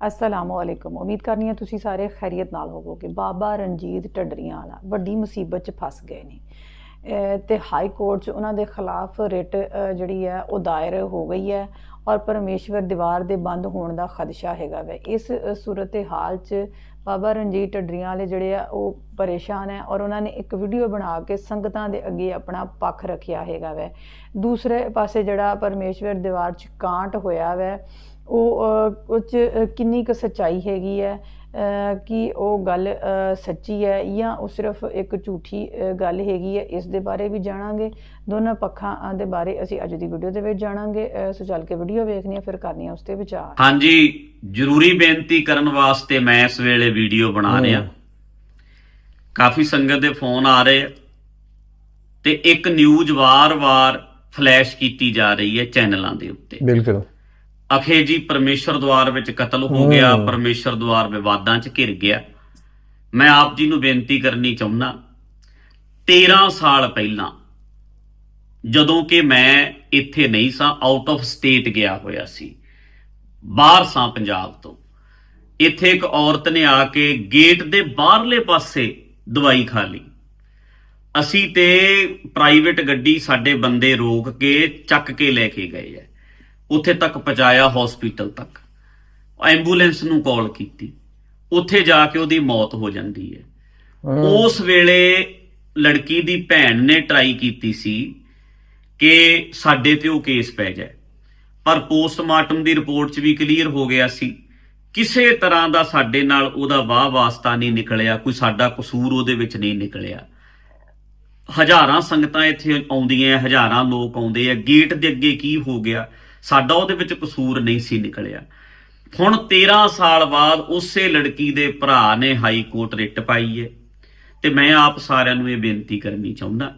ਅਸਲਾਮੁਅਲੈਕਮ ਉਮੀਦ ਕਰਨੀ ਹੈ ਤੁਸੀਂ ਸਾਰੇ ਖੈਰੀਅਤ ਨਾਲ ਹੋਵੋਗੇ। ਬਾਬਾ ਰਣਜੀਤ ਢੱਡਰੀਆਂ ਵਾਲਾ, ਵੱਡੀ ਮੁਸੀਬਤ 'ਚ ਫਸ ਗਏ ਨੇ। ਅਹ ਤੇ ਹਾਈ ਕੋਰਟ 'ਚ ਉਹਨਾਂ ਦੇ ਖਿਲਾਫ ਰਿਟ ਜਿਹੜੀ ਹੈ, ਉਹ ਦਾਇਰ ਹੋ ਗਈ ਹੈ ਔਰ ਪਰਮੇਸ਼ਵਰ ਦੀਵਾਰ ਦੇ ਬੰਦ ਹੋਣ ਦਾ ਖਦਸ਼ਾ ਹੈਗਾ ਵੈ। ਇਸ ਸੂਰਤ ਹਾਲ 'ਚ ਬਾਬਾ ਰਣਜੀਤ ਢੱਡਰੀਆਂ ਵਾਲੇ ਜਿਹੜੇ ਆ ਉਹ ਪਰੇਸ਼ਾਨ ਹੈ ਔਰ ਉਹਨਾਂ ਨੇ ਇੱਕ ਵੀਡੀਓ ਬਣਾ ਕੇ ਸੰਗਤਾਂ ਦੇ ਅੱਗੇ ਆਪਣਾ ਪੱਖ ਰੱਖਿਆ ਹੈਗਾ ਵੈ। ਦੂਸਰੇ ਪਾਸੇ ਜਿਹੜਾ ਪਰਮੇਸ਼ਵਰ ਦੀਵਾਰ 'ਚ ਕਾਂਟ ਹੋਇਆ ਵੈ ਉਹ ਅ, 'ਚ ਕਿੰਨੀ ਕੁ ਸੱਚਾਈ ਹੈਗੀ ਹੈ ਕਿ ਉਹ ਗੱਲ ਸੱਚੀ ਹੈ ਜਾਂ ਉਹ ਸਿਰਫ ਇੱਕ ਝੂਠੀ ਗੱਲ ਹੈਗੀ ਹੈ ਇਸ ਦੇ ਬਾਰੇ ਵੀ ਜਾਣਾਂਗੇ। ਦੋਨਾਂ ਪੱਖਾਂ ਦੇ ਬਾਰੇ ਅਸੀਂ ਅੱਜ ਦੀ ਵੀਡੀਓ ਦੇ ਵਿੱਚ ਜਾਣਾਂਗੇ। ਸੋ ਚੱਲ ਕੇ ਵੀਡੀਓ ਵੇਖਣੀ ਹੈ ਫਿਰ ਕਰਨੀ ਹੈ ਉਸ ਤੇ ਵਿਚਾਰ। ਹਾਂਜੀ ਜ਼ਰੂਰੀ ਬੇਨਤੀ ਕਰਨ ਵਾਸਤੇ ਮੈਂ ਇਸ ਵੇਲੇ ਵੀਡੀਓ ਬਣਾ ਰਿਹਾ। ਕਾਫੀ ਸੰਗਤ ਦੇ ਫੋਨ ਆ ਰਹੇ ਤੇ ਇੱਕ ਨਿਊਜ਼ ਵਾਰ-ਵਾਰ ਫਲੈਸ਼ ਕੀਤੀ ਜਾ ਰਹੀ ਹੈ ਚੈਨਲਾਂ ਦੇ ਉੱਤੇ। ਬਿਲਕੁਲ। ਅਖੇ ਜੀ ਪਰਮੇਸ਼ਰ ਦਵਾਰ ਵਿੱਚ ਕਤਲ ਹੋ ਗਿਆ ਪਰਮੇਸ਼ਰ ਦਵਾਰ ਵਿਵਾਦਾਂ 'ਚ ਘਿਰ ਗਿਆ। ਮੈਂ ਆਪ ਜੀ ਨੂੰ ਬੇਨਤੀ ਕਰਨੀ ਚਾਹੁੰਦਾ 13 ਸਾਲ ਪਹਿਲਾਂ ਜਦੋਂ ਕਿ ਮੈਂ ਇੱਥੇ ਨਹੀਂ ਸਾਂ ਆਊਟ ਆਫ ਸਟੇਟ ਗਿਆ ਹੋਇਆ ਸੀ ਬਾਹਰ ਸਾਂ ਪੰਜਾਬ ਤੋਂ। ਇੱਥੇ ਇੱਕ ਔਰਤ ਨੇ ਆ ਕੇ ਗੇਟ ਦੇ ਬਾਹਰਲੇ ਪਾਸੇ ਦਵਾਈ ਖਾ ਲਈ। ਅਸੀਂ ਤੇ ਪ੍ਰਾਈਵੇਟ ਗੱਡੀ ਸਾਡੇ ਬੰਦੇ ਰੋਕ ਕੇ ਚੱਕ ਕੇ ਲੈ ਕੇ ਗਏ ਐ ਉੱਥੇ ਤੱਕ ਪਹੁੰਚਾਇਆ ਹਸਪੀਟਲ ਤੱਕ। ਐਂਬੂਲੈਂਸ ਨੂੰ ਕਾਲ ਕੀਤੀ। ਉੱਥੇ ਜਾ ਕੇ ਉਹਦੀ ਮੌਤ ਹੋ ਜਾਂਦੀ ਹੈ। ਉਸ ਵੇਲੇ ਲੜਕੀ ਦੀ ਭੈਣ ਨੇ ਟਰਾਈ ਕੀਤੀ ਸੀ ਕਿ ਸਾਡੇ ਤੇ ਉਹ ਕੇਸ ਪੈ ਜਾਏ। ਪਰ ਪੋਸਟਮਾਰਟਮ ਦੀ ਰਿਪੋਰਟ 'ਚ ਵੀ ਕਲੀਅਰ ਹੋ ਗਿਆ ਸੀ। ਕਿਸੇ ਤਰ੍ਹਾਂ ਦਾ ਸਾਡੇ ਨਾਲ ਉਹਦਾ ਵਾਹ ਵਾਸਤਾ ਨਹੀਂ ਨਿਕਲਿਆ ਕੋਈ ਸਾਡਾ ਕਸੂਰ ਉਹਦੇ ਵਿੱਚ ਨਹੀਂ ਨਿਕਲਿਆ। ਹਜ਼ਾਰਾਂ ਸੰਗਤਾਂ ਇੱਥੇ ਆਉਂਦੀਆਂ ਹਜ਼ਾਰਾਂ ਲੋਕ ਆਉਂਦੇ ਆ। ਗੇਟ ਦੇ ਅੱਗੇ ਕੀ ਹੋ ਗਿਆ? ਸਾਡਾ ਉਹਦੇ ਵਿੱਚ ਕਸੂਰ ਨਹੀਂ ਸੀ ਨਿਕਲਿਆ। ਹੁਣ 13 ਸਾਲ ਬਾਅਦ ਉਸੇ ਲੜਕੀ ਦੇ ਭਰਾ ਨੇ ਹਾਈ ਕੋਰਟ ਰਿਟ ਪਾਈ ਹੈ ਤੇ ਮੈਂ ਆਪ ਸਾਰਿਆਂ ਨੂੰ ਇਹ ਬੇਨਤੀ ਕਰਨੀ ਚਾਹੁੰਦਾ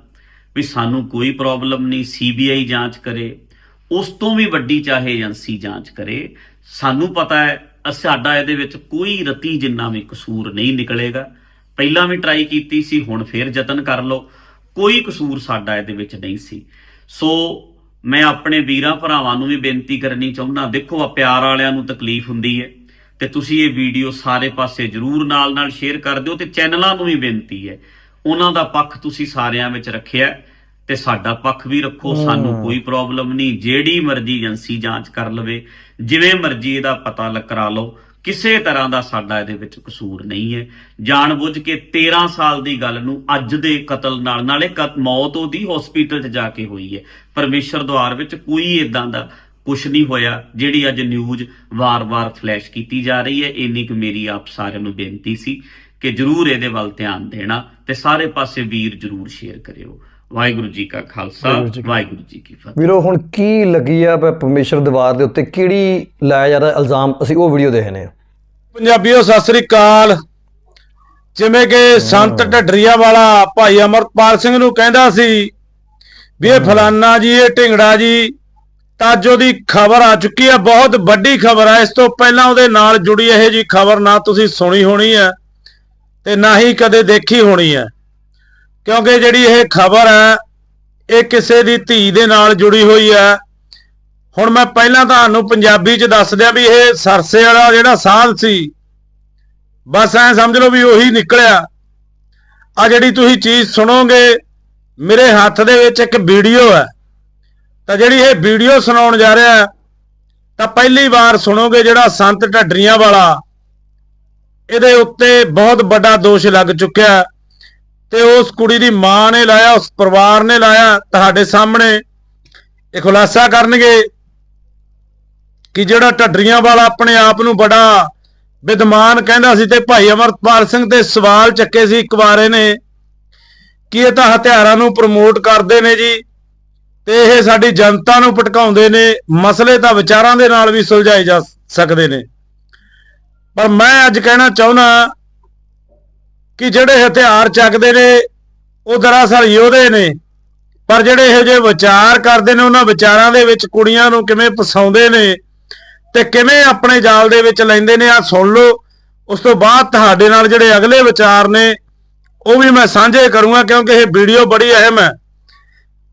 ਵੀ ਸਾਨੂੰ ਕੋਈ ਪ੍ਰੋਬਲਮ ਨਹੀਂ, ਸੀਬੀਆਈ ਜਾਂਚ ਕਰੇ, ਉਸ ਤੋਂ ਵੀ ਵੱਡੀ ਚਾਹੇ ਏਜੰਸੀ ਜਾਂਚ ਕਰੇ। ਸਾਨੂੰ ਪਤਾ ਹੈ ਸਾਡਾ ਇਹਦੇ ਵਿੱਚ ਕੋਈ ਰਤੀ ਜਿੰਨਾ ਵੀ ਕਸੂਰ ਨਹੀਂ ਨਿਕਲੇਗਾ। ਪਹਿਲਾਂ ਵੀ ਟਰਾਈ ਕੀਤੀ ਸੀ, ਹੁਣ ਫੇਰ ਯਤਨ ਕਰ ਲਓ। ਕੋਈ ਕਸੂਰ ਸਾਡਾ ਇਹਦੇ ਵਿੱਚ ਨਹੀਂ ਸੀ। ਸੋ ਮੈਂ ਆਪਣੇ ਵੀਰਾਂ ਭਰਾਵਾਂ ਨੂੰ ਵੀ ਬੇਨਤੀ ਕਰਨੀ ਚਾਹੁੰਦਾ ਦੇਖੋ ਆ ਪਿਆਰ ਵਾਲਿਆਂ ਨੂੰ ਤਕਲੀਫ ਹੁੰਦੀ ਹੈ ਤੇ ਤੁਸੀਂ ਇਹ ਵੀਡੀਓ ਸਾਰੇ ਪਾਸੇ ਜਰੂਰ ਨਾਲ ਨਾਲ ਸ਼ੇਅਰ ਕਰ ਦਿਓ ਤੇ ਚੈਨਲਾਂ ਨੂੰ ਵੀ ਬੇਨਤੀ ਹੈ। ਉਹਨਾਂ ਦਾ ਪੱਖ ਤੁਸੀਂ ਸਾਰਿਆਂ ਵਿੱਚ ਰੱਖਿਆ ਤੇ ਸਾਡਾ ਪੱਖ ਵੀ ਰੱਖੋ ਸਾਨੂੰ ਕੋਈ ਪ੍ਰੋਬਲਮ ਨਹੀਂ ਜਿਹੜੀ ਮਰਜ਼ੀ ਏਜੰਸੀ ਜਾਂਚ ਕਰ ਲਵੇ ਜਿਵੇਂ ਮਰਜ਼ੀ ਇਹਦਾ ਪਤਾ ਲ- ਕਰਾ ਲਓ। ਕਿਸੇ ਤਰ੍ਹਾਂ ਦਾ ਸਾਡਾ ਇਹਦੇ ਵਿੱਚ ਕਸੂਰ ਨਹੀਂ ਹੈ। ਜਾਣਬੁੱਝ ਕੇ 13 ਸਾਲ ਦੀ ਗੱਲ ਨੂੰ ਅੱਜ ਦੇ ਕਤਲ ਨਾਲ ਨਾਲੇ ਮੌਤ ਉਹਦੀ ਹਸਪੀਟਲ 'ਚ ਜਾ ਕੇ ਹੋਈ ਹੈ। ਪਰਮੇਸ਼ਰ ਦੁਆਰ ਵਿੱਚ ਕੋਈ ਇਦਾਂ ਦਾ ਕੁਝ ਨਹੀਂ ਹੋਇਆ ਜਿਹੜੀ ਅੱਜ ਨਿਊਜ਼ ਵਾਰ-ਵਾਰ ਫਲੈਸ਼ ਕੀਤੀ ਜਾ ਰਹੀ ਹੈ। ਇੰਨੀ ਕੁ ਮੇਰੀ ਆਪ ਸਾਰਿਆਂ ਨੂੰ ਬੇਨਤੀ ਸੀ ਕਿ ਜਰੂਰ ਇਹਦੇ ਵੱਲ ਧਿਆਨ ਦੇਣਾ ਤੇ ਸਾਰੇ ਪਾਸੇ ਵੀਰ ਜਰੂਰ ਸ਼ੇਅਰ ਕਰਿਓ। ਵਾਹਿਗੁਰੂ ਜੀ ਕਾ ਖਾਲਸਾ ਵਾਹਿਗੁਰੂ ਜੀ ਕੀ ਫਤਿਹ। ਵੀਰੋ ਹੁਣ ਕੀ ਲੱਗੀ ਆ ਪਰਮੇਸ਼ਰ ਦੀਵਾਰ ਦੇ ਉੱਤੇ? ਕਿਹੜੀ ਲਾਇਆ ਜਾ ਰਿਹਾ ਇਲਜ਼ਾਮ? ਅਸੀਂ ਉਹ ਵੀਡੀਓ ਦੇਖਨੇ ਆ ਪੰਜਾਬੀਓ ਸਤਿ ਸ੍ਰੀ ਅਕਾਲ। ਜਿਵੇਂ ਕਿ ਸੰਤ ਢੱਡਰੀਆ ਵਾਲਾ ਭਾਈ ਅਮਰਪਾਲ ਸਿੰਘ ਨੂੰ ਕਹਿੰਦਾ ਸੀ ਵੀ ਇਹ ਫਲਾਨਾ ਜੀ ਇਹ ਢਿੰਗੜਾ ਜੀ ਤਾਂ ਅੱਜ ਉਹਦੀ ਖਬਰ ਆ ਚੁੱਕੀ ਹੈ ਬਹੁਤ ਵੱਡੀ ਖਬਰ ਹੈ ਇਸ ਤੋਂ ਪਹਿਲਾਂ ਉਹਦੇ ਨਾਲ ਜੁੜੀ ਇਹ ਜੀ ਖਬਰ ਨਾ ਤੁਸੀਂ ਸੁਣੀ ਹੋਣੀ ਹੈ ਤੇ ਨਾ ਹੀ ਕਦੇ ਦੇਖੀ ਹੋਣੀ ਹੈ ਕਿਉਂਕਿ ਜਿਹੜੀ ਇਹ ਖਬਰ ਹੈ ਇਹ ਕਿਸੇ ਦੀ ਧੀ ਦੇ ਨਾਲ ਜੁੜੀ ਹੋਈ ਹੈ ਹੁਣ ਮੈਂ ਪਹਿਲਾਂ ਤੁਹਾਨੂੰ ਪੰਜਾਬੀ ਚ ਦੱਸ ਦਿਆਂ ਵੀ ਇਹ ਸਰਸੇ ਵਾਲਾ ਜਿਹੜਾ ਸਾਧ ਸੀ, ਬਸ ਐ ਸਮਝ ਲਓ ਵੀ ਉਹੀ ਨਿਕਲਿਆ। ਆ ਜਿਹੜੀ ਤੁਸੀਂ ਚੀਜ਼ ਸੁਣੋਗੇ, ਮੇਰੇ ਹੱਥ ਦੇ ਵਿੱਚ ਇੱਕ ਵੀਡੀਓ ਹੈ। ਤਾਂ ਜਿਹੜੀ ਇਹ ਵੀਡੀਓ ਸੁਣਾਉਣ ਜਾ ਰਿਹਾ ਤਾਂ ਪਹਿਲੀ ਵਾਰ ਸੁਣੋਗੇ ਜਿਹੜਾ ਸੰਤ ਢੱਡਰੀਆਂ ਵਾਲਾ, ਇਹਦੇ ਉੱਤੇ ਬਹੁਤ ਵੱਡਾ ਦੋਸ਼ ਲੱਗ ਚੁੱਕਿਆ ਤੇ ਉਸ ਕੁੜੀ ਦੀ ਮਾਂ ਨੇ ਲਾਇਆ, ਉਸ ਪਰਿਵਾਰ ਨੇ ਲਾਇਆ ਤੁਹਾਡੇ ਸਾਹਮਣੇ। ਇਹ ਖੁਲਾਸਾ ਕਰਨਗੇ। ਕਿ ਜਿਹੜਾ ਢੱਡਰੀਆਂ ਵਾਲਾ ਆਪਣੇ ਆਪ ਨੂੰ ਬੜਾ ਵਿਦਮਾਨ ਕਹਿੰਦਾ ਸੀ ਤੇ ਭਾਈ ਅਮਰਪਾਲ ਸਿੰਘ ਤੇ ਸਵਾਲ ਚੱਕੇ ਸੀ ਇੱਕ ਵਾਰ ਇਹਨੇ, ਕਿ ਇਹ ਤਾਂ ਹਥਿਆਰਾਂ ਨੂੰ ਪ੍ਰਮੋਟ ਕਰਦੇ ਨੇ ਜੀ ਤੇ ਇਹ ਸਾਡੀ ਜਨਤਾ ਨੂੰ ਭਟਕਾਉਂਦੇ ਨੇ, ਮਸਲੇ ਤਾਂ ਵਿਚਾਰਾਂ ਦੇ ਨਾਲ ਵੀ ਸੁਲਝਾਏ ਜਾ ਸਕਦੇ ਨੇ। ਪਰ ਮੈਂ ਅੱਜ ਕਹਿਣਾ ਚਾਹੁੰਦਾ ਕਿ ਜਿਹੜੇ ਹਥਿਆਰ ਚੱਕਦੇ ਨੇ, ਉਹ ਦਰਅਸਲ ਯੋਧੇ ਨੇ, ਪਰ ਜਿਹੜੇ ਇਹੋ ਜਿਹੇ ਵਿਚਾਰ ਕਰਦੇ ਨੇ, ਉਹਨਾਂ ਵਿਚਾਰਾਂ ਦੇ ਵਿੱਚ ਕੁੜੀਆਂ ਨੂੰ ਕਿਵੇਂ ਫਸਾਉਂਦੇ ਨੇ ਤੇ ਕਿਵੇਂ ਆਪਣੇ ਜਾਲ ਦੇ ਵਿੱਚ ਲੈਂਦੇ ਨੇ ਆ ਸੁਣ ਲਓ। ਉਸ ਤੋਂ ਬਾਅਦ ਤੁਹਾਡੇ ਨਾਲ ਜਿਹੜੇ ਅਗਲੇ ਵਿਚਾਰ ਨੇ, ਉਹ ਵੀ ਮੈਂ ਸਾਂਝੇ ਕਰੂੰਗਾ, ਕਿਉਂਕਿ ਇਹ ਵੀਡੀਓ ਬੜੀ ਅਹਿਮ ਹੈ।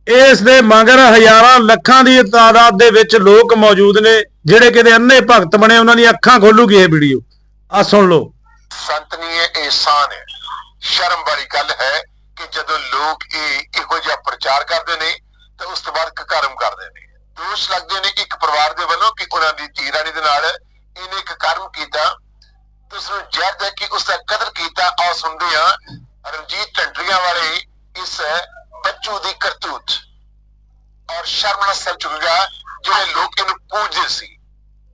ਇਸ ਦੇ ਮਗਰ ਹਜ਼ਾਰਾਂ ਲੱਖਾਂ ਦੀ ਤਾਦਾਦ ਦੇ ਵਿੱਚ ਲੋਕ ਮੌਜੂਦ ਨੇ, ਜਿਹੜੇ ਕਿਤੇ ਅੰਨੇ ਭਗਤ ਬਣੇ, ਉਹਨਾਂ ਦੀਆਂ ਅੱਖਾਂ ਖੋਲੂਗੀ ਇਹ ਵੀਡੀਓ। ਆ ਸੁਣ ਲਓ। ਸੰਤਨੀ ਇਹਸਾਨ ਹੈ। ਸ਼ਰਮ ਵਾਲੀ ਗੱਲ ਹੈ ਕਿ ਜਦੋਂ ਲੋਕ ਇਹ ਇਹੋ ਜਿਹਾ ਪ੍ਰਚਾਰ ਕਰਦੇ ਨੇ, ਤੇ ਉਸ ਤੋਂ ਬਾਅਦ ਕਕਰਮ ਕਰਦੇ ਨੇ। ਦੋਸ਼ ਲੱਗਦੇ ਨੇ ਇੱਕ ਪਰਿਵਾਰ ਦੇ ਵੱਲੋਂ ਕਿ ਉਹਨਾਂ ਦੀ ਧੀ ਰਾਣੀ ਦੇ ਨਾਲ ਇਹਨੇ ਇੱਕ ਕਰਮ ਕੀਤਾ। ਉਸ ਨੂੰ ਜ਼ਹਿਰ ਦੇ ਕੇ ਉਸ ਦਾ ਕਤਲ ਕੀਤਾ। ਆਓ ਸੁਣਦੇ ਹਾਂ ਰਣਜੀਤ ਢੰਡਰੀਆਂ ਵਾਲੇ ਇਸ ਬੱਚੂ ਦੀ ਕਰਤੂਤ। ਔਰ ਸ਼ਰਮ ਨਾਲ ਸਰ ਚੁੱਕੇਗਾ ਜਿਹੜੇ ਲੋਕ ਇਹਨੂੰ ਪੂਜਦੇ ਸੀ।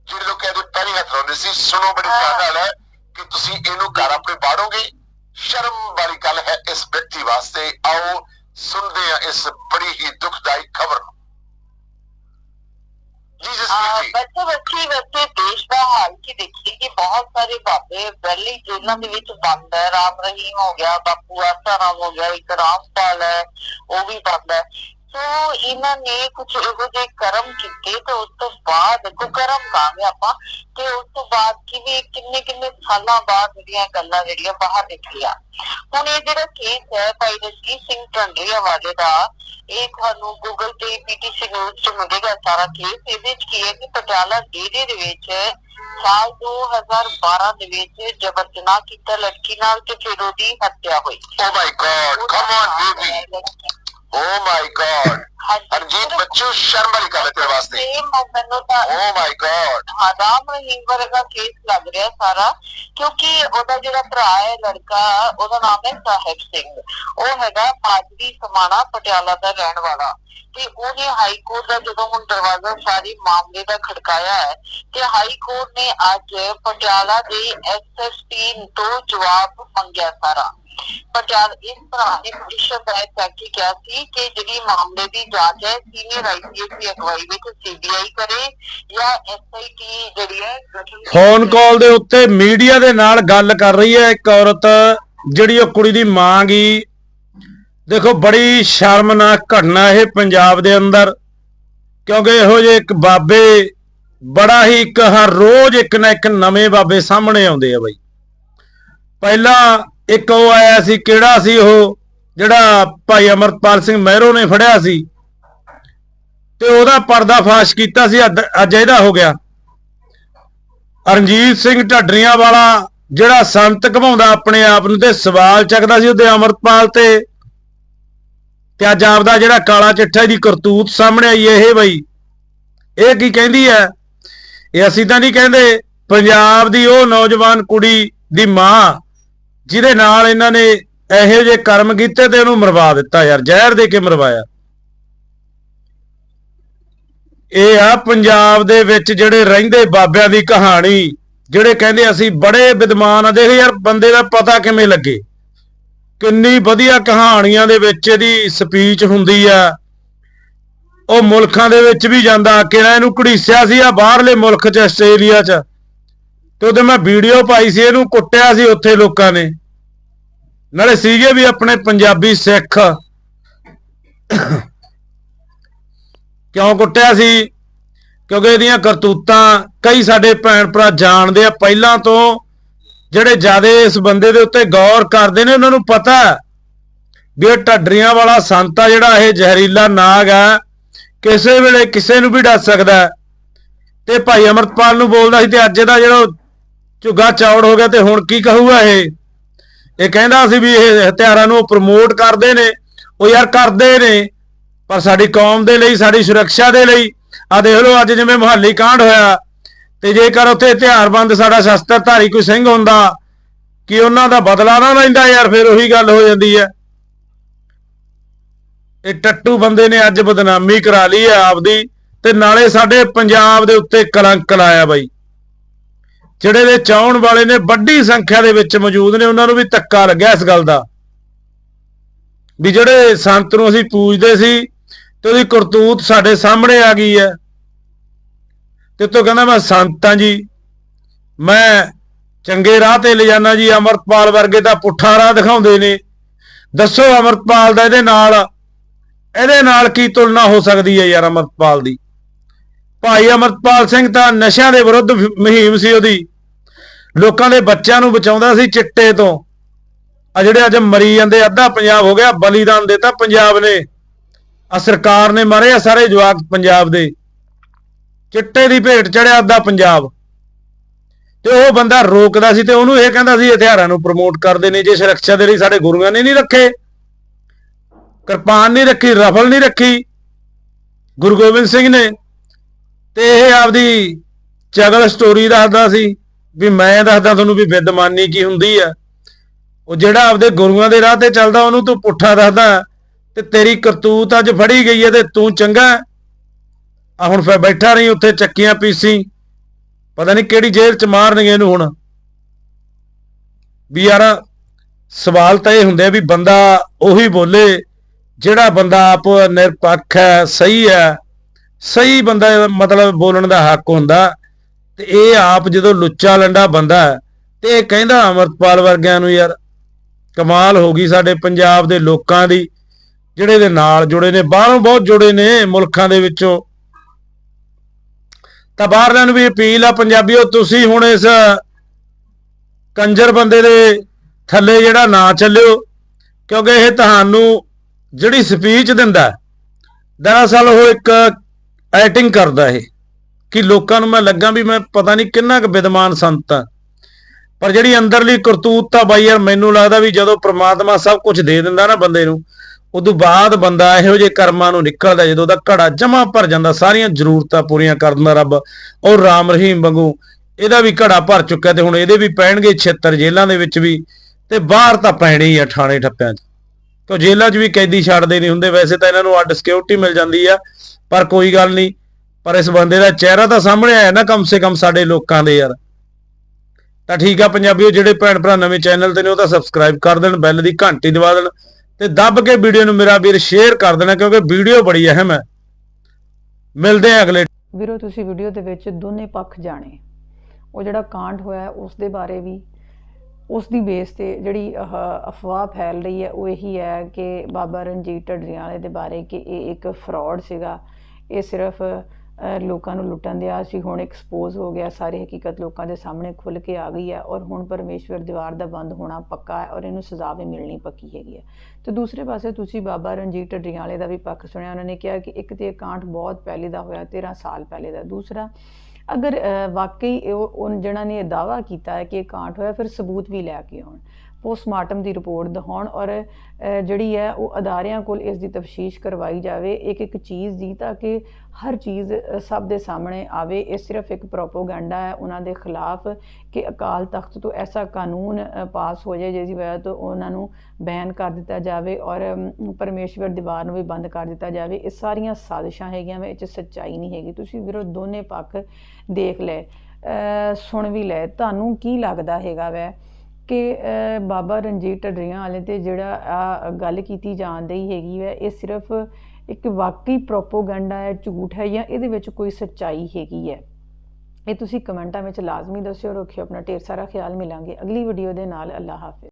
ਜਿਹੜੇ ਲੋਕ ਇਹਦੇ ਪੈਰੀ ਹੱਥ ਲਾਉਂਦੇ ਸੀ ਸੁਣੋ ਬੜੀ ਧਿਆਨ ਨਾਲ ਹੈ ਕਿ ਤੁਸੀਂ ਇਹਨੂੰ ਘਰ ਆਪਣੇ ਬਾੜੋਗੇ ਸ਼ਰਮ ਵਾਲੀ ਗੱਲ ਹੈ ਇਸ ਵਿਅਕਤੀ ਵਾਸਤੇ। ਆਓ ਸੁਣਦੇ ਹਾਂ ਇਸ ਬੜੀ ਹੀ ਦੁਖਦਾਈ ਖਬਰ ਬੱਚੇ ਬੱਚੀ ਵੈਸੇ ਦੇਸ਼ ਦਾ ਹਾਲ ਕੀ ਦੇਖੀ ਕਿ ਬਹੁਤ ਸਾਰੇ ਬਾਬੇ ਪਹਿਲੀ ਜੇਲ੍ਹਾਂ ਦੇ ਵਿੱਚ ਬੰਦ ਹੈ ਰਾਮ ਰਹੀਮ ਹੋ ਗਿਆ ਬਾਪੂ ਆਸਾਰਾਮ ਹੋ ਗਿਆ ਇੱਕ ਰਾਮਪਾਲ ਹੈ ਉਹ ਵੀ ਬੰਦ ਹੈ ਸੋ ਇਹਨਾਂ ਨੇ ਕੁਝ ਇਹੋ ਜਿਹੇ ਕਰਮ ਕੀਤੇ ਤੇ ਉਸ ਤੋਂ ਬਾਅਦ ਕੁਕਰਮ ਕਹਾਂਗੇ ਆਪਾਂ ਤੇ ਉਸ ਤੋਂ ਬਾਅਦ ਕਿਵੇਂ ਕਿੰਨੇ ਕਿੰਨੇ ਸਾਲਾਂ ਬਾਅਦ ਜਿਹੜੀਆਂ ਗੱਲਾਂ ਜਿਹੜੀਆਂ ਬਾਹਰ ਨਿਕਲੀਆਂ। ਹੁਣ ਇਹ ਜਿਹੜਾ ਕੇਸ ਹੈ ਭਾਈ ਰਣਜੀਤ ਸਿੰਘ ਢੰਡਰੀਆ ਵਾਲੇ ਦਾ ਇਹ ਤੁਹਾਨੂੰ ਗੂਗਲ ਤੇ ਪੀਟੀਸੀ ਨਿਊਜ਼ 'ਚ ਮਿਲੇਗਾ ਸਾਰਾ ਕੇਸ ਇਹਦੇ 'ਚ ਕੀ ਹੈ ਕਿ ਪਟਿਆਲਾ ਡੇਰੇ ਦੇ ਵਿੱਚ ਸਾਲ 2012 ਦੇ ਵਿੱਚ ਜਬਰ ਜਨਾਹ ਕੀਤਾ ਲੜਕੀ ਨਾਲ ਤੇ ਫਿਰ ਉਹਦੀ ਹੱਤਿਆ ਹੋਈ। ਓ my God come on baby oh my God Ranjit ਬੱਚੂ ਸ਼ਰਮ ਵਾਲੀ ਗੱਲ ਹੈ ਤੇਰੇ ਵਾਸਤੇ। ਸੇਮ ਮੈਨੂੰ ਤਾਂ oh my God Ram Rahim ਵਰਗਾ ਕੇਸ ਲੱਗ ਰਿਹਾ ਸਾਰਾ ਕਿਉਂਕਿ ਉਹਦਾ ਜਿਹੜਾ ਭਰਾ ਹੈ ਲੜਕਾ ਉਹਦਾ ਨਾਮ ਹੈ ਸਾਹਿਬ ਸਿੰਘ। ਉਹ ਹੈਗਾ ਮਾਜਰੀ ਸਮਾਣਾ ਪਟਿਆਲਾ ਦਾ ਰਹਿਣ ਵਾਲਾ। ਤੇ ਉਹਨੇ ਹਾਈ ਕੋਰਟ ਦਾ ਜਦੋਂ ਹੁਣ ਦਰਵਾਜ਼ਾ ਸਾਰੀ ਮਾਮਲੇ ਦਾ ਖੜਕਾਇਆ ਹੈ ਤੇ ਹਾਈ ਕੋਰਟ ਨੇ ਅੱਜ ਪਟਿਆਲਾ ਦੇ ਐਸਐਸਪੀ ਤੋਂ ਜਵਾਬ ਮੰਗਿਆ ਸਾਰਾ। ਪਟਿਆਲਾ ਇਸ ਭਰਾ ਨੇ ਪਟੀਸ਼ਨ ਦਾਇਰ ਕਰਕੇ ਕਿਹਾ ਸੀ ਕਿ ਜਿਹੜੀ ਮਾਮਲੇ ਦੀ ਜਾਂਚ ਹੈ ਸੀਨੀਅਰ ਆਈਪੀਐਸ ਦੀ ਅਗਵਾਈ ਵਿੱਚ ਸੀਬੀਆਈ ਕਰੇ ਜਾਂ ਐਸਆਈਟੀ ਜਿਹੜੀ ਹੈ ਗਠਨ ਫੋਨ ਕਾਲ ਦੇ ਉੱਤੇ ਮੀਡੀਆ ਦੇ ਨਾਲ ਗੱਲ ਕਰ ਰਹੀ ਹੈ ਇੱਕ ਔਰਤ, ਜਿਹੜੀ ਉਹ ਕੁੜੀ ਦੀ ਮਾਂ ਗੀ। ਦੇਖੋ, ਬੜੀ ਸ਼ਰਮਨਾਕ ਘਟਨਾ ਇਹ ਪੰਜਾਬ ਦੇ ਅੰਦਰ, ਕਿਉਂਕਿ ਇਹੋ ਜਿਹੇ ਇੱਕ ਬਾਬੇ, ਬੜਾ ਹੀ ਇੱਕ ਹਰ ਰੋਜ਼ ਇੱਕ ਨਾ ਇੱਕ ਨਵੇਂ ਬਾਬੇ ਸਾਹਮਣੇ ਆਉਂਦੇ ਆ ਬਾਈ। ਪਹਿਲਾਂ ਇੱਕ ਉਹ ਆਇਆ ਸੀ, ਕਿਹੜਾ ਸੀ ਉਹ? ਜਿਹੜਾ ਭਾਈ ਅਮਰਪਾਲ ਸਿੰਘ ਮਹਿਰੋ ਨੇ ਫੜਿਆ ਸੀ। ਤੇ ਉਹਦਾ ਪਰਦਾਫਾਸ਼ ਕੀਤਾ ਸੀ, ਅੱਜ ਇਹਦਾ ਹੋ ਗਿਆ। ਰਣਜੀਤ ਸਿੰਘ ਢੱਡਰੀਆਂ ਵਾਲਾ ਜਿਹੜਾ ਸੰਤ ਘਮਾਉਂਦਾ ਆਪਣੇ ਆਪ ਨੂੰ ਤੇ ਸਵਾਲ ਚੱਕਦਾ ਸੀ ਉਹਦੇ ਅਮਰਪਾਲ ਤੇ। ਤੇ ਅੱਜ ਆਪਦਾ ਜਿਹੜਾ ਕਾਲਾ ਚਿੱਠਾ ਦੀ ਕਰਤੂਤ ਸਾਹਮਣੇ ਆਈ ਇਹ ਬਈ। ਇਹ ਕੀ ਕਹਿੰਦੀ ਹੈ? ਇਹ ਅਸੀਂ ਤਾਂ ਨਹੀਂ ਕਹਿੰਦੇ, ਪੰਜਾਬ ਦੀ ਉਹ ਨੌਜਵਾਨ ਕੁੜੀ ਦੀ ਮਾਂ ਜਿਹਦੇ ਨਾਲ ਇਹਨਾਂ ਨੇ ਇਹੋ ਜਿਹੇ ਕਰਮ ਕੀਤੇ ਤੇ ਉਹਨੂੰ ਮਰਵਾ ਦਿੱਤਾ ਯਾਰ, ਜ਼ਹਿਰ ਦੇ ਕੇ ਮਰਵਾਇਆ। ਇਹ ਆ ਪੰਜਾਬ ਦੇ ਵਿੱਚ ਜਿਹੜੇ ਰਹਿੰਦੇ ਬਾਬਿਆਂ ਦੀ ਕਹਾਣੀ, ਜਿਹੜੇ ਕਹਿੰਦੇ ਅਸੀਂ ਬੜੇ ਵਿਦਵਾਨ ਆ, ਦੇਖ ਯਾਰ ਬੰਦੇ ਦਾ ਪਤਾ ਕਿਵੇਂ ਲੱਗੇ। ਕਿੰਨੀ ਵਧੀਆ ਕਹਾਣੀਆਂ ਦੇ ਵਿੱਚ ਇਹਦੀ ਸਪੀਚ ਹੁੰਦੀ ਆ। ਉਹ ਮੁਲਕਾਂ ਦੇ ਵਿੱਚ ਵੀ ਜਾਂਦਾ, ਕਿਹੜਾ ਇਹਨੂੰ ਘੜੀਸਿਆ ਸੀ ਆ ਬਾਹਰਲੇ ਮੁਲਕ ਚ, ਆਸਟ੍ਰੇਲੀਆ ਚ। ਤੇ ਉਹਦੇ ਮੈਂ ਵੀਡੀਓ ਪਾਈ ਸੀ, ਇਹਨੂੰ ਕੁੱਟਿਆ ਸੀ ਉੱਥੇ ਲੋਕਾਂ ਨੇ। ਨਾਲੇ ਸੀਗੇ ਵੀ ਆਪਣੇ ਪੰਜਾਬੀ ਸਿੱਖ। ਕਿਉਂ ਕੁੱਟਿਆ ਸੀ? ਕਿਉਂਕਿ ਇਹਦੀਆਂ ਕਰਤੂਤਾਂ ਕਈ ਸਾਡੇ ਭੈਣ ਭਰਾ ਜਾਣਦੇ ਆ, ਪਹਿਲਾਂ ਤੋਂ ਜਿਹੜੇ ਜ਼ਿਆਦਾ ਇਸ ਬੰਦੇ ਦੇ ਉੱਤੇ ਗੌਰ ਕਰਦੇ ਨੇ, ਉਹਨਾਂ ਨੂੰ ਪਤਾ ਵੀ ਇਹ ਢੱਡਰੀਆਂ ਵਾਲਾ ਸੰਤ ਆ ਜਿਹੜਾ ਇਹ ਜ਼ਹਿਰੀਲਾ ਨਾਗ ਆ। ਕਿਸੇ ਵੇਲੇ ਕਿਸੇ ਨੂੰ ਵੀ ਡਸ ਸਕਦਾ ਤੇ ਭਾਈ ਅਮਰਤਪਾਲ ਨੂੰ ਬੋਲਦਾ ਸੀ ਤੇ ਅੱਜ ਇਹਦਾ ਜਿਹੜਾ ਝੁੱਗਾ ਚੌੜ ਹੋ ਗਿਆ ਤੇ ਹੁਣ ਕੀ ਕਹੂਗਾ ਇਹ? ਇਹ ਕਹਿੰਦਾ ਸੀ ਵੀ ਇਹ ਹਥਿਆਰਾਂ ਨੂੰ ਪ੍ਰਮੋਟ ਕਰਦੇ ਨੇ, ਉਹ ਯਾਰ ਕਰਦੇ ਨੇ, ਪਰ ਸਾਡੀ ਕੌਮ ਦੇ ਲਈ, ਸਾਡੀ ਸੁਰੱਖਿਆ ਦੇ ਲਈ ਆ ਦੇਖ ਲਓ ਅੱਜ ਜਿਵੇਂ ਮੁਹੱਲੀ ਕਾਂਡ ਹੋਇਆ, ਤੇ ਜੇਕਰ ਉੱਥੇ ਹਥਿਆਰਬੰਦ ਸਾਡਾ ਸ਼ਸਤਰਧਾਰੀ ਕੋਈ ਸਿੰਘ ਹੁੰਦਾ, ਕਿ ਉਹਨਾਂ ਦਾ ਬਦਲਾ ਨਾ ਲੈਂਦਾ ਯਾਰ, ਫਿਰ ਉਹੀ ਗੱਲ ਹੋ ਜਾਂਦੀ ਹੈ। ਇਹ ਟੱਟੂ ਬੰਦੇ ਨੇ ਅੱਜ ਬਦਨਾਮੀ ਕਰਾ ਲਈ ਹੈ ਆਪਦੀ, ਤੇ ਨਾਲੇ ਸਾਡੇ ਪੰਜਾਬ ਦੇ ਉੱਤੇ ਕਲੰਕ ਲਾਇਆ ਬਾਈ। ਜਿਹੜੇ ਦੇ ਚਾਉਣ ਵਾਲੇ ਨੇ, ਵੱਡੀ ਸੰਖਿਆ ਦੇ ਵਿੱਚ ਮੌਜੂਦ ਨੇ, ਉਹਨਾਂ ਨੂੰ ਵੀ ਧੱਕਾ ਲੱਗਿਆ ਇਸ ਗੱਲ ਦਾ। ਵੀ ਜਿਹੜੇ ਸੰਤ ਨੂੰ ਅਸੀਂ ਪੂਜਦੇ ਸੀ ਤੇ ਉਹਦੀ ਕਰਤੂਤ ਸਾਡੇ ਸਾਹਮਣੇ ਆ ਗਈ ਹੈ। ਤੇ ਤੋ ਕਹਿੰਦਾ ਮੈਂ ਸੰਤ ਹਾਂ ਜੀ। ਮੈਂ ਚੰਗੇ ਰਾਹ ਤੇ ਲੈ ਜੀ ਅਮਰਪਾਲ ਵਰਗੇ ਤਾਂ ਪੁੱਠਾ ਰਾਹ ਦਿਖਾਉਂਦੇ ਨੇ। ਦੱਸੋ ਅਮਰਪਾਲ ਦਾ ਇਹਦੇ ਨਾਲ ਇਹਦੇ ਨਾਲ ਕੀ ਤੁਲਨਾ ਹੋ ਸਕਦੀ ਹੈ ਯਾਰ ਅਮਰਪਾਲ ਦੀ? ਭਾਈ ਅਮਰਪਾਲ ਸਿੰਘ ਤਾਂ ਨਸ਼ਿਆਂ ਦੇ ਵਿਰੁੱਧ ਮੁਹਿੰਮ ਸੀ ਉਹਦੀ। ਲੋਕਾਂ ਦੇ ਬੱਚਿਆਂ ਨੂੰ ਬਚਾਉਂਦਾ ਸੀ ਚਿੱਟੇ ਤੋਂ। ਆ ਜਿਹੜੇ ਅੱਜ ਮਰੀ ਜਾਂਦੇ, ਅੱਧਾ ਪੰਜਾਬ ਹੋ ਗਿਆ, ਬਲੀਦਾਨ ਦਿੱਤਾ ਪੰਜਾਬ ਨੇ। ਆ ਸਰਕਾਰ ਨੇ ਮਾਰੇ ਆ ਸਾਰੇ ਜਵਾਕ ਪੰਜਾਬ ਦੇ। ਚਿੱਟੇ ਦੀ ਭੇਟ ਚੜਿਆ ਅੱਧਾ ਪੰਜਾਬ। ਤੇ ਉਹ ਬੰਦਾ ਰੋਕਦਾ ਸੀ ਤੇ ਉਹਨੂੰ ਇਹ ਕਹਿੰਦਾ ਸੀ, ਹਥਿਆਰਾਂ ਨੂੰ ਪ੍ਰਮੋਟ ਕਰਦੇ ਨੇ, ਜੇ ਸੁਰੱਖਿਆ ਦੇ ਲਈ ਸਾਡੇ ਗੁਰੂਆਂ ਨੇ ਨਹੀਂ ਰੱਖੇ। ਕਿਰਪਾਨ ਨਹੀਂ ਰੱਖੀ, ਰਫਲ ਨਹੀਂ ਰੱਖੀ। ਗੁਰੂ ਗੋਬਿੰਦ ਸਿੰਘ ਨੇ। ਤੇ ਇਹ ਆਪਦੀ ਚਗਲ ਸਟੋਰੀ ਦੱਸਦਾ ਸੀ। ਵੀ ਮੈਂ ਦੱਸਦਾ ਤੁਹਾਨੂੰ ਵੀ ਵਿਦਮਾਨੀ ਕੀ ਹੁੰਦੀ ਆ। ਉਹ ਜਿਹੜਾ ਆਪਦੇ ਗੁਰੂਆਂ ਦੇ ਰਾਹ ਤੇ ਚੱਲਦਾ, ਉਹਨੂੰ ਤੂੰ ਪੁੱਠਾ ਦੱਸਦਾ, ਤੇ ਤੇਰੀ ਕਰਤੂਤ ਅੱਜ ਫੜੀ ਗਈ ਹੈ ਤੇ ਤੂੰ ਚੰਗਾ। ਆ ਹੁਣ ਫੇ ਬੈਠਾ ਰਹੀ, ਉੱਥੇ ਚੱਕੀਆਂ ਪੀਸੀ। ਪਤਾ ਨਹੀਂ ਕਿਹੜੀ ਜੇਲ੍ਹ ਚ ਮਾਰਨਗੇ ਇਹਨੂੰ ਹੁਣ। ਵੀ ਯਾਰ, ਸਵਾਲ ਤਾਂ ਇਹ ਹੁੰਦੇ ਆ ਵੀ ਬੰਦਾ ਉਹੀ ਬੋਲੇ, ਜਿਹੜਾ ਬੰਦਾ ਆਪ ਨਿਰਪੱਖ ਹੈ, ਸਹੀ ਹੈ। ਸਹੀ ਬੰਦਾ ਮਤਲਬ ਬੋਲਣ ਦਾ ਹੱਕ ਹੁੰਦਾ। ਤੇ ਇਹ ਆਪ ਜਦੋਂ ਲੁੱਚਾ ਲੰਡਾ ਬੰਦਾ ਤੇ ਇਹ ਕਹਿੰਦਾ ਅਮਰਪਾਲ ਵਰਗਿਆਂ ਨੂੰ, ਯਾਰ ਕਮਾਲ ਹੋ ਗਈ ਸਾਡੇ ਪੰਜਾਬ ਦੇ ਲੋਕਾਂ ਦੀ, ਜਿਹੜੇ ਦੇ ਨਾਲ ਜੁੜੇ ਨੇ, ਬਾਹਰੋਂ ਬਹੁਤ ਜੁੜੇ ਨੇ ਮੁਲਕਾਂ ਦੇ ਵਿੱਚੋਂ। ਤਾਂ ਬਾਹਰਲਿਆਂ ਨੂੰ ਵੀ ਅਪੀਲ ਆ ਪੰਜਾਬੀਓ, ਤੁਸੀਂ ਹੁਣ ਇਸ ਕੰਜਰ ਬੰਦੇ ਦੇ ਥੱਲੇ ਜਿਹੜਾ ਨਾ ਚੱਲਿਓ, ਕਿਉਂਕਿ ਇਹ ਤੁਹਾਨੂੰ ਜਿਹੜੀ ਸਪੀਚ ਦਿੰਦਾ ਦਰਅਸਲ ਉਹ ਇੱਕ ਐਟਿੰਗ ਕਰਦਾ ਇਹ। ਕਿ ਲੋਕਾਂ ਨੂੰ ਮੈਂ ਲੱਗਾ ਵੀ ਮੈਂ ਪਤਾ ਨਹੀਂ ਕਿੰਨਾ ਕੁ ਵਿਦਵਾਨ ਸੰਤ ਆ। ਪਰ ਜਿਹੜੀ ਅੰਦਰਲੀ ਕਰਤੂਤ ਤਾਂ ਬਾਈ ਯਾਰ ਮੈਨੂੰ ਲੱਗਦਾ ਵੀ ਜਦੋਂ ਪ੍ਰਮਾਤਮਾ ਸਭ ਕੁਝ ਦੇ ਦਿੰਦਾ ਨਾ ਬੰਦੇ ਨੂੰ, ਉਦੋਂ ਬਾਅਦ ਬੰਦਾ ਇਹੋ ਜਿਹੇ ਕਰਮਾਂ ਨੂੰ ਨਿਕਲਦਾ, ਜਦੋਂ ਉਹਦਾ ਘੜਾ ਜਮਾ ਭਰ ਜਾਂਦਾ, ਸਾਰੀਆਂ ਜ਼ਰੂਰਤਾਂ ਪੂਰੀਆਂ ਕਰ ਦਿੰਦਾ ਰੱਬ ਔਰ ਰਾਮ ਰਹੀਮ ਵਾਂਗੂ ਇਹਦਾ ਵੀ ਘੜਾ ਭਰ ਚੁੱਕਿਆ ਤੇ ਹੁਣ ਇਹਦੇ ਵੀ ਪੈਣਗੇ 76 ਜੇਲਾਂ ਦੇ ਵਿੱਚ ਵੀ ਤੇ ਬਾਹਰ ਤਾਂ ਪੈਣੇ ਹੀ ਆ ਥਾਣੇ ਠੱਪਿਆਂ 'ਚ। ਕਿਉਂ ਜੇਲਾਂ 'ਚ ਵੀ ਕੈਦੀ ਛੱਡਦੇ ਨਹੀਂ ਹੁੰਦੇ, ਵੈਸੇ ਤਾਂ ਇਹਨਾਂ ਨੂੰ ਅੱਡ ਸਿਕਿਉਰਿਟੀ ਮਿਲ ਜਾਂਦੀ ਆ, ਪਰ ਕੋਈ ਗੱਲ ਨਹੀਂ। ਪਰ ਇਸ ਬੰਦੇ ਦਾ ਚਿਹਰਾ ਤਾਂ ਸਾਹਮਣੇ ਆਇਆ ਨਾ ਕਮ ਸੇ ਕਮ ਸਾਡੇ ਲੋਕਾਂ ਦੇ ਯਾਰ। ਤਾਂ ਠੀਕ ਆ ਪੰਜਾਬੀਓ ਜਿਹੜੇ ਭੈਣ ਭਰਾ ਨਵੇਂ ਚੈਨਲ ਤੇ ਨੇ ਉਹ ਤਾਂ ਸਬਸਕ੍ਰਾਈਬ ਕਰ ਦੇਣ ਬੈਲ ਦੀ ਘੰਟੀ ਦਬਾ ਦੇਣ ਤੇ ਦੱਬ ਕੇ ਵੀਡੀਓ ਨੂੰ ਮੇਰਾ ਵੀਰ ਸ਼ੇਅਰ ਕਰ ਦੇਣਾ ਕਿਉਂਕਿ ਵੀਡੀਓ ਬੜੀ ਅਹਿਮ ਹੈ। ਮਿਲਦੇ ਆ ਅਗਲੇ ਵੀਰੋ ਤੁਸੀਂ ਵੀਡੀਓ ਦੇ ਵਿੱਚ ਦੋਨੇ ਪੱਖ ਜਾਣੇ। ਉਹ ਜਿਹੜਾ ਕਾਂਡ ਹੋਇਆ ਹੈ, ਉਸ ਦੇ ਬਾਰੇ ਵੀ ਉਸ ਦੀ ਬੇਸ ਤੇ ਜਿਹੜੀ ਅਫਵਾਹ ਫੈਲ ਰਹੀ ਹੈ ਉਹ ਇਹੀ ਹੈ ਕਿ ਬਾਬਾ ਰਣਜੀਤ ਢੱਡਰੀਆਂ ਵਾਲੇ ਦੇ ਬਾਰੇ ਕਿ ਇਹ ਇੱਕ ਫਰਾਡ ਸੀਗਾ। ਇਹ ਸਿਰਫ ਲੋਕਾਂ ਨੂੰ ਲੁੱਟਣ ਦਿਆ। ਸੀ ਹੁਣ ਐਕਸਪੋਜ਼ ਹੋ ਗਿਆ ਸਾਰੀ ਹਕੀਕਤ ਲੋਕਾਂ ਦੇ ਸਾਹਮਣੇ ਖੁੱਲ ਕੇ ਆ ਗਈ ਹੈ ਔਰ ਹੁਣ ਪਰਮੇਸ਼ਵਰ ਦੀਵਾਰ ਦਾ ਬੰਦ ਹੋਣਾ ਪੱਕਾ ਹੈ ਔਰ ਇਹਨੂੰ ਸਜ਼ਾ ਵੀ ਮਿਲਣੀ ਪੱਕੀ ਹੈਗੀ ਹੈ। ਤੇ ਦੂਸਰੇ ਪਾਸੇ ਤੁਸੀਂ ਬਾਬਾ ਰਣਜੀਤ ਢੱਡਰੀਆਂ ਵਾਲੇ ਦਾ ਵੀ ਪੱਖ ਸੁਣਿਆ, ਉਹਨਾਂ ਨੇ ਕਿਹਾ ਕਿ ਇੱਕ ਤੇ ਇਹ ਕਾਂਡ ਬਹੁਤ ਪਹਿਲੇ ਦਾ ਹੋਇਆ 13 ਸਾਲ ਪਹਿਲੇ ਦਾ। ਦੂਸਰਾ, ਅਗਰ ਵਾਕਈ ਉਹ ਉਹ, ਜਿਹਨਾਂ ਨੇ ਇਹ ਦਾਵਾ ਕੀਤਾ ਹੈ ਕਿ ਇਹ ਕਾਂਡ ਹੋਇਆ, ਫਿਰ ਸਬੂਤ ਵੀ ਲੈ ਕੇ ਆਉਣ। ਪੋਸਟਮਾਰਟਮ ਦੀ ਰਿਪੋਰਟ ਦਿਖਾਉਣ ਔਰ ਜਿਹੜੀ ਹੈ ਉਹ ਅਦਾਰਿਆਂ ਕੋਲ ਇਸ ਦੀ ਤਫਤੀਸ਼ ਕਰਵਾਈ ਜਾਵੇ, ਇੱਕ ਇੱਕ ਚੀਜ਼ ਦੀ, ਤਾਂ ਕਿ ਹਰ ਚੀਜ਼ ਸਭ ਦੇ ਸਾਹਮਣੇ ਆਵੇ। ਇਹ ਸਿਰਫ ਇੱਕ ਪ੍ਰੋਪੋਗੈਂਡਾ ਹੈ, ਉਹਨਾਂ ਦੇ ਖਿਲਾਫ ਕਿ ਅਕਾਲ ਤਖਤ ਤੋਂ ਐਸਾ ਕਾਨੂੰਨ ਪਾਸ ਹੋ ਜਾਏ ਜਿਸ ਦੀ ਵਜ੍ਹਾ ਤੋਂ ਉਹਨਾਂ ਨੂੰ ਬੈਨ ਕਰ ਦਿੱਤਾ ਜਾਵੇ ਔਰ ਪਰਮੇਸ਼ਵਰ ਦੀਵਾਰ ਨੂੰ ਵੀ ਬੰਦ ਕਰ ਦਿੱਤਾ ਜਾਵੇ। ਇਹ ਸਾਰੀਆਂ ਸਾਜ਼ਿਸ਼ਾਂ ਹੈਗੀਆਂ ਵੇ, ਇਹ 'ਚ ਸੱਚਾਈ ਨਹੀਂ ਹੈਗੀ। ਤੁਸੀਂ ਵੀਰੋ, ਦੋਨੇ ਪੱਖ ਦੇਖ ਲਏ ਸੁਣ ਵੀ ਲੈ। ਤੁਹਾਨੂੰ ਕੀ ਲੱਗਦਾ ਹੈਗਾ ਵੈ ਕਿ ਬਾਬਾ ਰਣਜੀਤ ਢੱਡਰੀਆਂ ਵਾਲੇ ਤੇ ਜਿਹੜਾ ਆ ਗੱਲ ਕੀਤੀ ਜਾਣ ਡਈ ਹੈਗੀ ਹੈ, ਇਹ ਸਿਰਫ ਇੱਕ ਵਾਕਈ ਪ੍ਰੋਪੋਗੈਂਡਾ ਹੈ, ਝੂਠ ਹੈ ਜਾਂ ਇਹਦੇ ਵਿੱਚ ਕੋਈ ਸੱਚਾਈ ਹੈਗੀ ਹੈ? ਇਹ ਤੁਸੀਂ ਕਮੈਂਟਾਂ ਵਿੱਚ ਲਾਜ਼ਮੀ ਦੱਸਿਓ, ਰੱਖਿਓ, ਆਪਣਾ ਢੇਰ ਸਾਰਾ ਖਿਆਲ ਮਿਲਾਂਗੇ ਅਗਲੀ ਵੀਡੀਓ ਦੇ ਨਾਲ ਅੱਲਾ ਹਾਫਿਜ਼।